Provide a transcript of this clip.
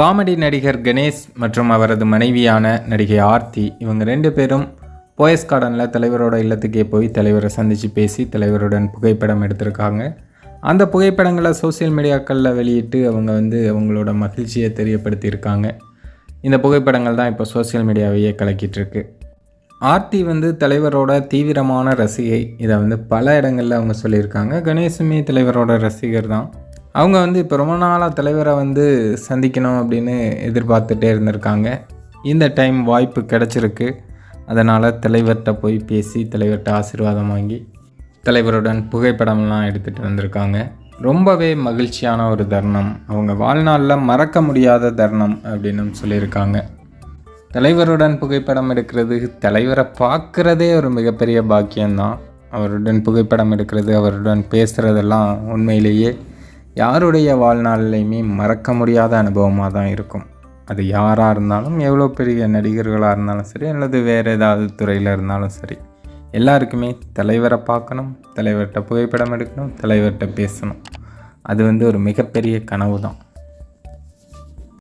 Comedy நடிகர் கணேஷ் மற்றும் அவரது மனைவியான நடிகை ஆர்த்தி இவங்க ரெண்டு பேரும் போயஸ் கார்டனில் தலைவரோட இல்லத்துக்கே போய் தலைவரை சந்தித்து பேசி தலைவருடன் புகைப்படம் எடுத்திருக்காங்க. அந்த புகைப்படங்களை சோஷியல் மீடியாக்களில் வெளியிட்டு அவங்க வந்து அவங்களோட மகிழ்ச்சியை தெரியப்படுத்தியிருக்காங்க. இந்த புகைப்படங்கள் தான் இப்போ சோஷியல் மீடியாவையே கலக்கிட்டுருக்கு. ஆர்த்தி வந்து தலைவரோட தீவிரமான ரசிகை இதை வந்து பல இடங்களில் அவங்க சொல்லியிருக்காங்க. கணேசுமே தலைவரோட ரசிகர் தான். அவங்க வந்து இப்போ ரொம்ப நாளாக தலைவரை வந்து சந்திக்கணும் அப்படின்னு எதிர்பார்த்துட்டே இருந்திருக்காங்க. இந்த டைம் வாய்ப்பு கிடச்சிருக்கு. அதனால் தலைவர்கிட்ட போய் பேசி தலைவர்கிட்ட ஆசீர்வாதம் வாங்கி தலைவருடன் புகைப்படம்லாம் எடுத்துகிட்டு வந்திருக்காங்க. ரொம்பவே மகிழ்ச்சியான ஒரு தருணம். அவங்க வாழ்நாளில் மறக்க முடியாத தருணம் அப்படின்னு சொல்லியிருக்காங்க. தலைவருடன் புகைப்படம் எடுக்கிறது தலைவரை பார்க்குறதே ஒரு மிகப்பெரிய பாக்கியம்தான். அவருடன் புகைப்படம் எடுக்கிறது அவருடன் பேசுகிறதெல்லாம் உண்மையிலேயே யாருடைய வாழ்நாள்லையுமே மறக்க முடியாத அனுபவமாக தான் இருக்கும். அது யாராக இருந்தாலும் எவ்வளோ பெரிய நடிகர்களாக இருந்தாலும் சரி அல்லது வேறு ஏதாவது துறையில் இருந்தாலும் சரி எல்லாருக்குமே தலைவரை பார்க்கணும் தலைவர்கிட்ட புகைப்படம் எடுக்கணும் தலைவர்கிட்ட பேசணும். அது வந்து ஒரு மிகப்பெரிய கனவு தான்.